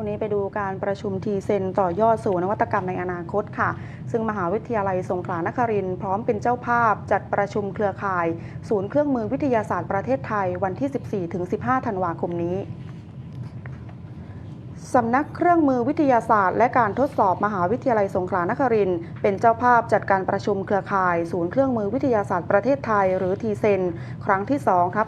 ช่วงนี้ไปดูการประชุมทีเซนต่อยอดสู่นวัตกรรมในอนาคตค่ะ ซึ่งมหาวิทยาลัยสงขลานครินทร์พร้อมเป็นเจ้าภาพจัดประชุมเครือข่าย ศูนย์เครื่องมือวิทยาศาสตร์ประเทศไทยวันที่ 14-15 ธันวาคมนี้ สำนักเครื่องมือวิทยาศาสตร์ และการทดสอบมหาวิทยาลัยสงขลานครินทร์เป็นเจ้าภาพจัดการประชุมเครือข่าย ศูนย์เครื่องมือวิทยาศาสตร์ประเทศไทย หรือทีเซนครั้งที่2ทับ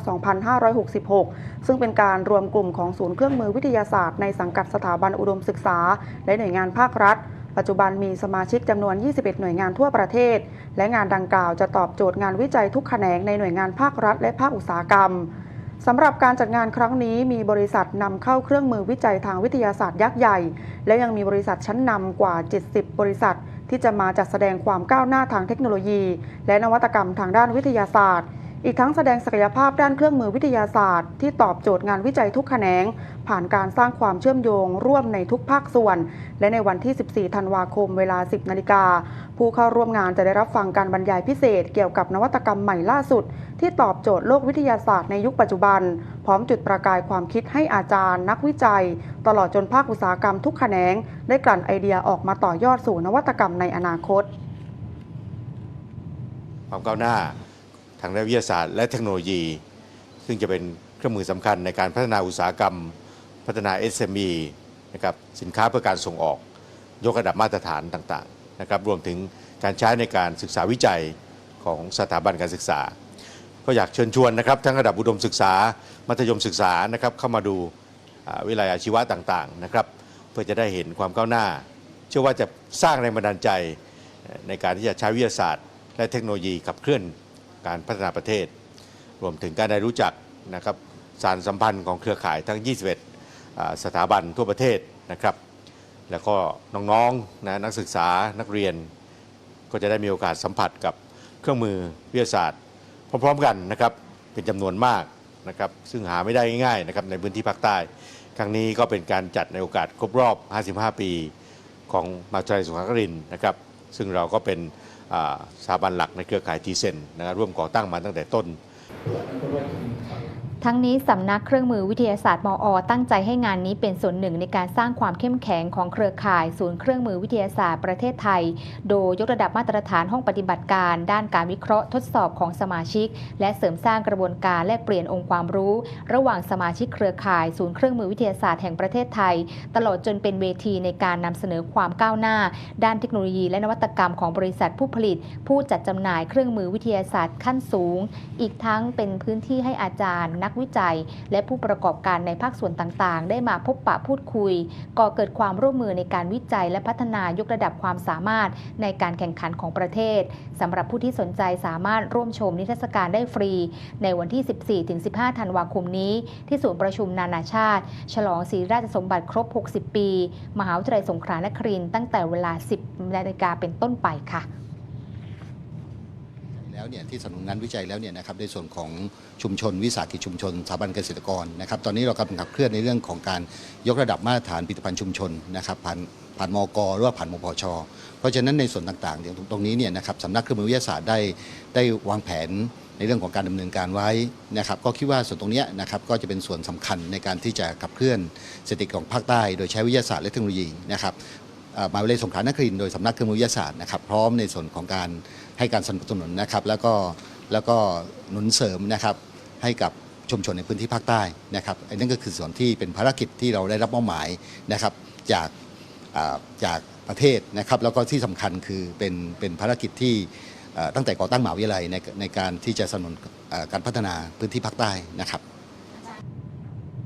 2566 ซึ่งเป็นการรวมกลุ่มของศูนย์เครื่องมือวิทยาศาสตร์ในสังกัดสถาบันอุดมศึกษา และหน่วยงานภาครัฐ ปัจจุบันมีสมาชิกจำนวน 21 หน่วยงานทั่วประเทศ และงานดังกล่าวจะตอบโจทย์งานวิจัยทุกแขนงในหน่วยงานภาครัฐ และภาคอุตสาหกรรม สำหรับการจัดงานครั้งนี้มีบริษัทนำเข้าเครื่องมือวิจัยทางวิทยาศาสตร์ยักษ์ใหญ่ และยังมีบริษัทชั้นนำกว่า 70 บริษัท ที่จะมาจัดแสดงความก้าวหน้าทางเทคโนโลยี และนวัตกรรมทางด้านวิทยาศาสตร์ อีกทั้งแสดงศักยภาพด้านเครื่องมือวิทยาศาสตร์ ที่ตอบโจทย์งานวิจัยทุกแขนง ผ่านการสร้างความเชื่อมโยงร่วมในทุกภาคส่วน และในวันที่ 14 ธันวาคมเวลา 10 นาฬิกา ผู้เข้าร่วมงานจะได้รับฟังการบรรยายพิเศษเกี่ยวกับนวัตกรรมใหม่ล่าสุด ที่ตอบโจทย์โลกวิทยาศาสตร์ในยุคปัจจุบัน พร้อมจุดประกายความคิดให้อาจารย์ นักวิจัย ตลอดจนภาคอุตสาหกรรมทุกแขนง ได้กลั่นไอเดียออกมาต่อยอดสู่นวัตกรรมในอนาคต ความก้าวหน้า ทางด้านวิทยาศาสตร์และเทคโนโลยี ซึ่งจะเป็นเครื่องมือสำคัญในการพัฒนาอุตสาหกรรม พัฒนา SME นะครับสินค้าเพื่อการส่งออก ยกระดับมาตรฐานต่างๆนะครับรวมถึงการใช้ในการศึกษาวิจัยของสถาบันการศึกษา ก็อยากเชิญชวนนะครับทั้งระดับอุดมศึกษา มัธยมศึกษานะครับเข้ามาดูวิทยาลัยอาชีวะต่างๆนะครับเพื่อจะได้เห็นความก้าวหน้า เชื่อว่าจะสร้างแรงบันดาลใจในการที่จะใช้วิทยาศาสตร์ และเทคโนโลยีขับเคลื่อน การพัฒนาประเทศ รวมถึงการได้รู้จักนะครับสารสัมพันธ์ของเครือข่ายทั้ง 21 สถาบันทั่วประเทศนะครับ แล้วก็น้องๆนะนักศึกษานักเรียน ก็จะได้มีโอกาสสัมผัสกับเครื่องมือวิทยาศาสตร์ พร้อมๆกันนะครับเป็นจำนวนมากนะครับซึ่งหาไม่ได้ง่ายๆนะครับในพื้นที่ภาคใต้ ครั้งนี้ก็เป็นการจัดในโอกาสครบรอบ 55 ปี ของมหาวิทยาลัยสงขานครินนะครับ ซึ่งเราก็เป็น สถาบันหลักในเครือข่ายทีเซนนะครับร่วมก่อตั้งมาตั้งแต่ต้น ทั้งนี้สำนักเครื่องมือวิทยาศาสตร์มอ ตั้งใจให้งานนี้เป็นส่วนหนึ่งในการสร้างความเข้มแข็งของเครือข่ายศูนย์เครื่องมือวิทยาศาสตร์ประเทศไทย โดยยกระดับมาตรฐานห้องปฏิบัติการ ด้านการวิเคราะห์ทดสอบของสมาชิก และเสริมสร้างกระบวนการแลกเปลี่ยนองค์ความรู้ ระหว่างสมาชิกเครือข่ายศูนย์เครื่องมือวิทยาศาสตร์แห่งประเทศไทย ตลอดจนเป็นเวทีในการนำเสนอความก้าวหน้า ด้านเทคโนโลยี และนวัตกรรมของบริษัทผู้ผลิต ผู้จัดจำหน่ายเครื่องมือวิทยาศาสตร์ขั้นสูง อีกทั้งเป็นพื้นที่ให้อาจารย์นักวิจัย และผู้ประกอบการในภาคส่วนต่างๆ ได้มาพบปะพูดคุย ก่อเกิดความร่วมมือในการวิจัย และพัฒนายกระดับความสามารถในการแข่งขันของประเทศสำหรับผู้ที่สนใจสามารถร่วมชมนิทรรศการได้ฟรี ในวันที่ 14-15 ธันวาคมนี้ ที่ศูนย์ประชุมนานาชาติ ฉลองศรีราชสมบัติครบ 60 ปี มหาวิทยาลัยสงขลานครินตั้งแต่เวลา 10นาฬิกาเป็นต้นไปค่ะ แล้วเนี่ยที่สนุนงานวิจัยแล้วเนี่ยนะครับในส่วนของชุมชนวิสาหกิจชุมชนสถาบันเกษตรกรนะครับตอนนี้เรากำลังขับเคลื่อนในเรื่องของการยกระดับมาตรฐานผลิตภัณฑ์ชุมชนนะครับผ่านผ่านมกหรือว่าผ่านมพช เพราะฉะนั้นในส่วนต่างๆอย่างตรงนี้เนี่ยนะครับสำนักเครื่องมือวิทยาศาสตร์ได้ได้วางแผนในเรื่องของการดำเนินการไว้นะครับก็คิดว่าส่วนตรงเนี้ยนะครับก็จะเป็นส่วนสำคัญในการที่จะขับเคลื่อนเศรษฐกิจของภาคใต้ โดยใช้วิทยาศาสตร์และเทคโนโลยีนะครับ มหาวิทยาลัยสงขลานครินโดยสำนักเครื่องมือวิทยาศาสตร์นะครับพร้อมในส่วนของการให้การสนับสนุนนะครับแล้วก็แล้วก็หนุนเสริมนะครับให้กับชุมชนในพื้นที่ภาคใต้นะครับอันนั้นก็คือส่วนที่เป็นภารกิจที่เราได้รับมอบหมายนะครับจากจากประเทศนะครับแล้วก็ที่สำคัญคือเป็นเป็นภารกิจที่ตั้งแต่ก่อตั้งมหาวิทยาลัยในในการที่จะสนับสนุนการพัฒนาพื้นที่ภาคใต้นะครับ